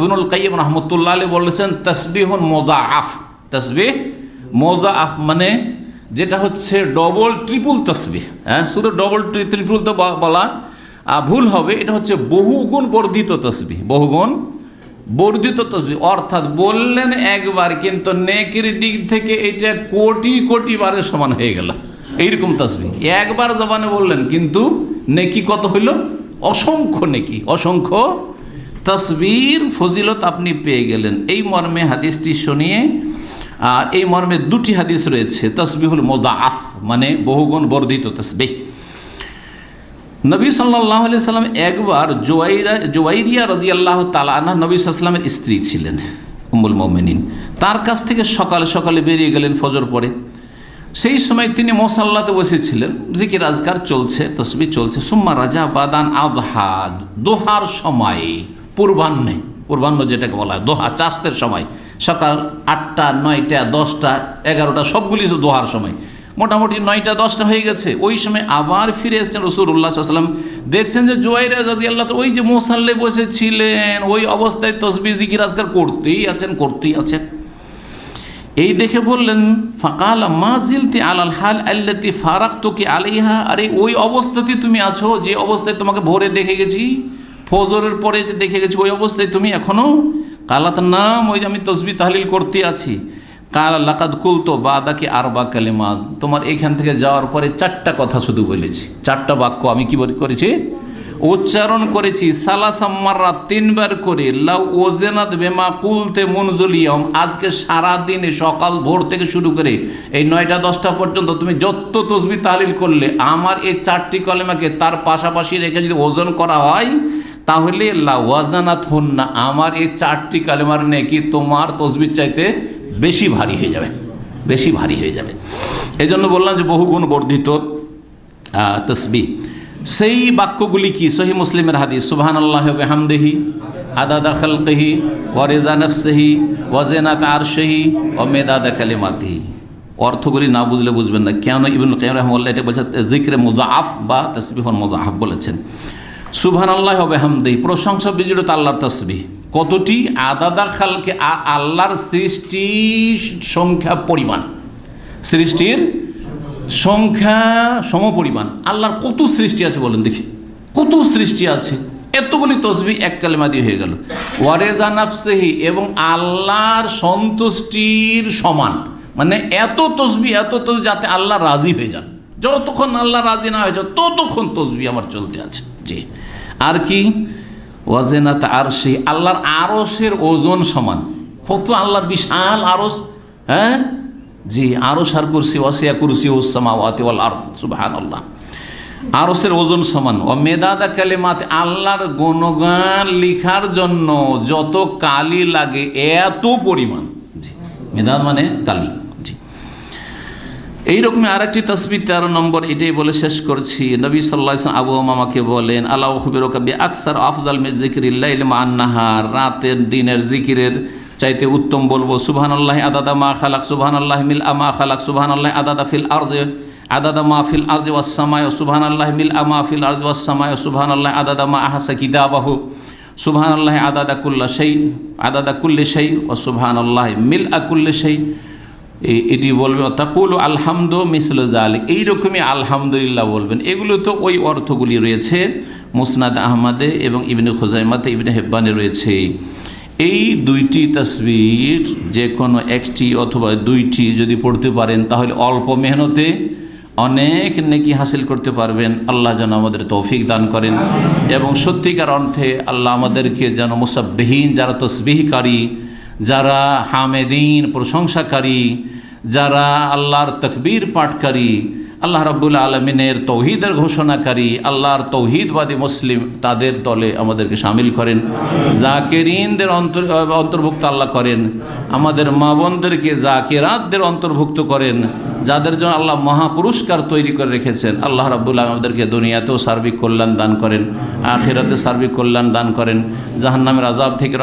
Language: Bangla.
ইবনুল কাইম রহমতুল্লাহ আলী বলেছেন, তসবিহুন মোদা আফ তসবিহ মোদা আফ মানে যেটা হচ্ছে ডবল ট্রিপল তসবিহ। হ্যাঁ শুধু ডবল ট্রিপল তো বলা ভুল হবে। এটা হচ্ছে বহুগুণ বর্ধিত তসবিহ। বহুগুণ বর্ধিত তসবি অর্থাৎ বললেন একবার, কিন্তু নেকির দিক থেকে এটা কোটি কোটি বারের সমান হয়ে গেল। এইরকম তসবি একবার জবানে বললেন, কিন্তু নেকি কত হইল? অসংখ্য নেকি। অসংখ্য তসবির ফজিলত আপনি পেয়ে গেলেন। এই মর্মে হাদিসটি শুনিয়ে, আর এই মর্মে দুটি হাদিস রয়েছে, তসবিহুল মোদাআফ মানে বহুগুণ বর্ধিত তসবি নবী সাল্লাহ আলি সাল্লাম একবার জোয়াইরা, জোয়াইরিয়া রাজি আল্লাহ তালানা নবী সাল্লামের স্ত্রী ছিলেন উমুল মোমেনিন। তার কাছ থেকে সকালে সকালে বেরিয়ে গেলেন ফজর পরে সেই সময় তিনি মোসাল্লাতে বসেছিলেন জিকির আজকার চলছে তসবি চলছে। সুম্মা রাজা বাদান আদহা দোহার সময় পূর্বাহ্নে পূর্বাহ্ন যেটাকে বলা হয়, দোহা চাষতের সময়। সকাল আটটা, নয়টা, দশটা, এগারোটা, সবগুলি তো দোহার সময়। মোটামুটি নয়টা, দশটা হয়ে গেছে। ওই সময় আবার ফিরে এসেছেন রসুল্লাহ সাল্লাম দেখছেন যে জোয়াইরা রাজি আল্লাহ ওই যে মোসাল্লে বসেছিলেন, ওই অবস্থায় তসবি, জিকির, আজকার করতেই আছেন করতেই আছেন। এই দেখে বললেন, ফাকাল মা জিলতি আলাল হাল আল্লাতি ফারাক তোকে আলাইহা? আরে ওই অবস্থাতে তুমি আছো, যে অবস্থায় তোমাকে ভোরে দেখে গেছি। ফজরের পরে দেখে গেছি, ওই অবস্থায় তুমি এখনও? কালাত নাম ওই যে আমি তসবি তাহলিল করতে আছি। কাল, লাকাদ কুলতো বাদাকে আর বা কালেমা। তোমার এখান থেকে যাওয়ার পরে চারটা কথা শুধু বলেছি। চারটা বাক্য আমি কি করেছি? উচ্চারণ করেছি। সালাসাম্মারা তিনবার করে। লাউ ওজেনাত বেমা কুলতে মুনজুলিয়ম আজকে সারা দিনে সকাল ভোর থেকে শুরু করে এই নয়টা, দশটা পর্যন্ত তুমি যত তসবি তাহলিল করলে, আমার এই চারটি কলেমাকে তার পাশাপাশি রেখে যদি ওজন করা হয় তাহলে লা ওয়াজানাত হন না আমার এই চারটি কালেমার নেকি তোমার তসবির চাইতে বেশি ভারী হয়ে যাবে, বেশি ভারী হয়ে যাবে। এই জন্য বললাম যে বহুগুণ বর্ধিত তসবি সেই বাক্যগুলি কি? সহি মুসলিমের হাদিস সুবহান আল্লাহ বেহামদেহি, আদাদা খালকেহি ওয়ারেজা নফসেহি ওয়াজেনাত আরশেহি ও মেদাদা কালিমাতিহি। অর্থগুলি না বুঝলে বুঝবেন না। কেন ইবনুল কাইম রহমুল্লাহ এটা বলছে, জিক্রে মুজাআফ বা তসবিহন মুজাআফ বলেছেন। সুবহান আল্লাহ বেহামদেহি, প্রশংসা বিজড়িত আল্লাহর তসবি কতটি? আদাদা খালকে আল্লাহর সৃষ্টি সংখ্যা পরিমাণ। সৃষ্টির সংখ্যা সমপরিমাণ। আল্লাহর কত সৃষ্টি আছে বলেন দেখি। কত সৃষ্টি আছে? এতগুলি তসবি এক কালেমা দিয়ে হয়ে গেল। ওয়ারেজা নাফসেহি, এবং আল্লাহর সন্তুষ্টির সমান। মানে এত তসবি এত তসবি যাতে আল্লাহ রাজি হয়ে যান। যতক্ষণ আল্লাহ রাজি না হয়ে যান, ততক্ষণ তসবি আমার চলতে আছে। জি আর কি? ওয়াজেনাত আর সেই আল্লাহর আরসের ওজন সমান। কত আল্লাহর বিশাল আরস হ্যাঁ? জি আরও সার কুরসি, ওয়াসিয়া কুরসি ওসামাওয়াতি ওয়াল আরদ, সুবহানাল্লাহ। আরসের ওজন সমান। ও মেদাদা কালেমাতে, আল্লাহর গুণগান লিখার জন্য যত কালি লাগে এত পরিমাণ। জি, মেদাদ মানে কালি। জি এইরকমই আরেকটি তসবি তেরো নম্বর, এটাই বলে শেষ করছি। নবী সাল্লাহ ইসলাম আবু মামাকে বলেন, আল্লাহ কবি আকসার আফজাল জিকির মান্নাহার। রাতের দিনের জিকিরের চাইতে উত্তম বলব সুবহান আল্লাহ আদাদা মা খালাক সুবহান আল্লাহ মিল আমা খালাক সুবহান আল্লাহ আদাদা ফিল আর্দে আদাদা মা ফিল আর্দে ওয়াসামায় সুবহান আল্লাহ মিল আমা ফিল আর্দে ওয়াসামায় সুবহান আল্লাহ আদাদা মা আহাসা কিদাবাহু সুবহান আল্লাহ আদাদা কুল্লা সেই আদাদা কুল্লে সেই ও সুবহান আল্লাহ মিল আকুল্লে সেই এটি বলবে তাকুল আলহামদ মিসল জাল এইরকমই আলহামদুলিল্লাহ বলবেন। এগুলো তো ওই অর্থগুলি রয়েছে, মুসনাদ আহমদে এবং ইবনে খোজাইমাতে, ইবনে হেব্বানে রয়েছে। এই দুইটি তসবির যে কোনো একটি অথবা দুইটি যদি পড়তে পারেন, তাহলে অল্প মেহনতে অনেক নেকি হাসিল করতে পারবেন। আল্লাহ যেন আমাদের তৌফিক দান করেন এবং সত্যিকার অর্থে আল্লাহ আমাদেরকে যেন মুসাববিহীন, যারা তসবিহকারী যারা হামেদিন, প্রশংসাকারী, যারা আল্লাহর তকবীর পাঠকারী, আল্লাহ রব্বুল আলমিনের তৌহিদের ঘোষণাকারী, আল্লাহর তৌহিদবাদী মুসলিম, তাদের দলে আমাদেরকে সামিল করেন। জাকেরিনদের অন্তর, অন্তর্ভুক্ত আল্লাহ করেন। আমাদের মা বোনদেরকে জাকেরাতদের অন্তর্ভুক্ত করেন, যাদের জন্য আল্লাহ মহাপুরস্কার তৈরি করে রেখেছেন। আল্লাহ রাবুল্লাহ আমাদেরকে দুনিয়াতেও সার্বিক কল্যাণ দান করেন, আখেরাতে সার্বিক কল্যাণ দান করেন। জাহান্নামের আজাব থেকে